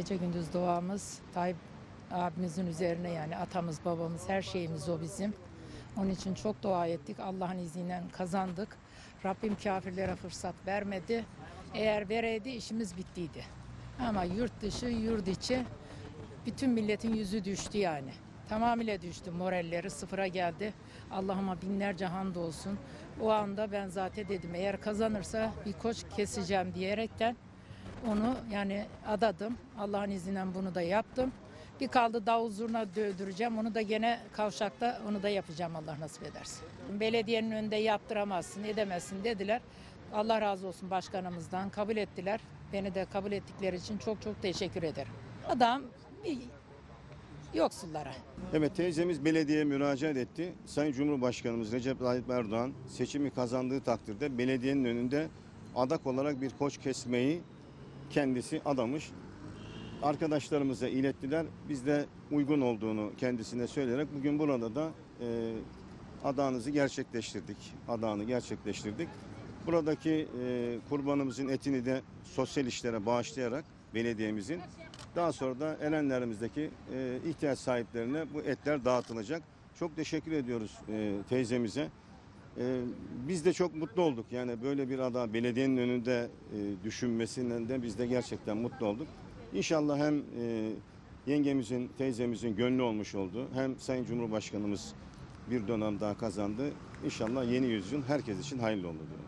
Gece gündüz duamız Tayyip abimizin üzerine yani atamız babamız her şeyimiz o bizim. Onun için çok dua ettik. Allah'ın izniyle kazandık. Rabbim kafirlere fırsat vermedi. Eğer vereydi işimiz bittiydi. Ama yurt dışı, yurt içi bütün milletin yüzü düştü yani. Tamamıyla düştü. Moralleri sıfıra geldi. Allah'ıma binlerce hamdolsun. O anda ben zaten dedim eğer kazanırsa bir koç keseceğim diyerekten onu yani adadım. Allah'ın izniyle bunu da yaptım. Bir kaldı davul zurna dövdüreceğim. Onu da gene kavşakta onu da yapacağım Allah nasip ederse. Belediyenin önünde yaptıramazsın, edemezsin dediler. Allah razı olsun başkanımızdan kabul ettiler. Beni de kabul ettikleri için çok çok teşekkür ederim. Adam bir yoksullara. Evet teyzemiz belediyeye müracaat etti. Sayın Cumhurbaşkanımız Recep Tayyip Erdoğan seçimi kazandığı takdirde belediyenin önünde adak olarak bir koç kesmeyi kendisi adamış. Arkadaşlarımıza ilettiler. Biz de uygun olduğunu kendisine söyleyerek bugün burada da e, adağınızı gerçekleştirdik. Adağını gerçekleştirdik. Buradaki e, kurbanımızın etini de sosyal işlere bağışlayarak belediyemizin daha sonra da Erenlerimizdeki e, ihtiyaç sahiplerine bu etler dağıtılacak. Çok teşekkür ediyoruz e, teyzemize. E, biz de çok mutlu olduk. Yani böyle bir ada belediyenin önünde e, düşünmesinden de biz de gerçekten mutlu olduk. İnşallah hem e, yengemizin, teyzemizin gönlü olmuş oldu. Hem Sayın Cumhurbaşkanımız bir dönem daha kazandı. İnşallah yeni yüzyıl herkes için hayırlı olur diyorum.